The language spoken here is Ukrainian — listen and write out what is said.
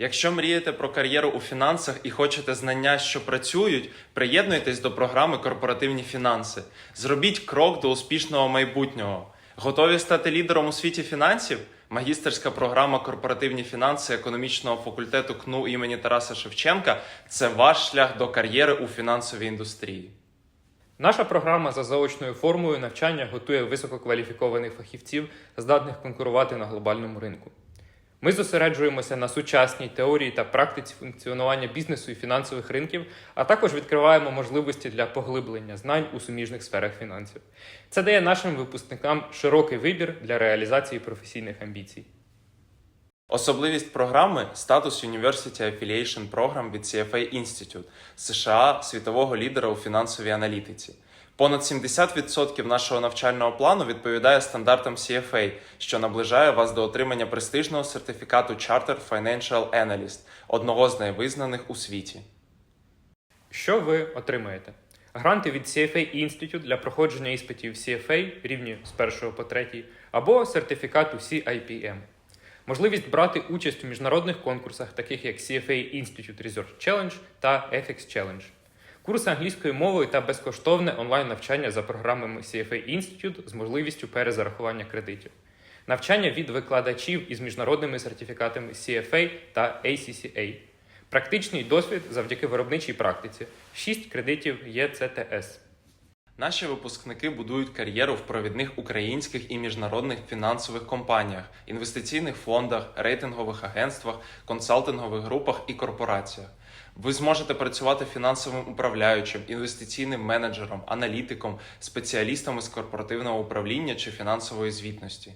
Якщо мрієте про кар'єру у фінансах і хочете знання, що працюють, приєднуйтесь до програми Корпоративні фінанси. Зробіть крок до успішного майбутнього. Готові стати лідером у світі фінансів? Магістерська програма Корпоративні фінанси економічного факультету КНУ імені Тараса Шевченка це ваш шлях до кар'єри у фінансовій індустрії. Наша програма за заочною формою навчання готує висококваліфікованих фахівців, здатних конкурувати на глобальному ринку. Ми зосереджуємося на сучасній теорії та практиці функціонування бізнесу і фінансових ринків, а також відкриваємо можливості для поглиблення знань у суміжних сферах фінансів. Це дає нашим випускникам широкий вибір для реалізації професійних амбіцій. Особливість програми статус University Affiliation Program від CFA Institute США світового лідера у фінансовій аналітиці. Понад 70% нашого навчального плану відповідає стандартам CFA, що наближає вас до отримання престижного сертифікату Charter Financial Analyst, одного з найвизнаних у світі. Що ви отримаєте? Гранти від CFA Institute для проходження іспитів CFA рівні з 1 по 3 або сертифікату CIPM. Можливість брати участь у міжнародних конкурсах, таких як CFA Institute Research Challenge та FX Challenge. Курси англійською мовою та безкоштовне онлайн-навчання за програмами CFA Institute з можливістю перезарахування кредитів. Навчання від викладачів із міжнародними сертифікатами CFA та ACCA. Практичний досвід завдяки виробничій практиці. 6 кредитів ЄЦТС. Наші випускники будують кар'єру в провідних українських і міжнародних фінансових компаніях, інвестиційних фондах, рейтингових агентствах, консалтингових групах і корпораціях. Ви зможете працювати фінансовим управляючим, інвестиційним менеджером, аналітиком, спеціалістом із корпоративного управління чи фінансової звітності.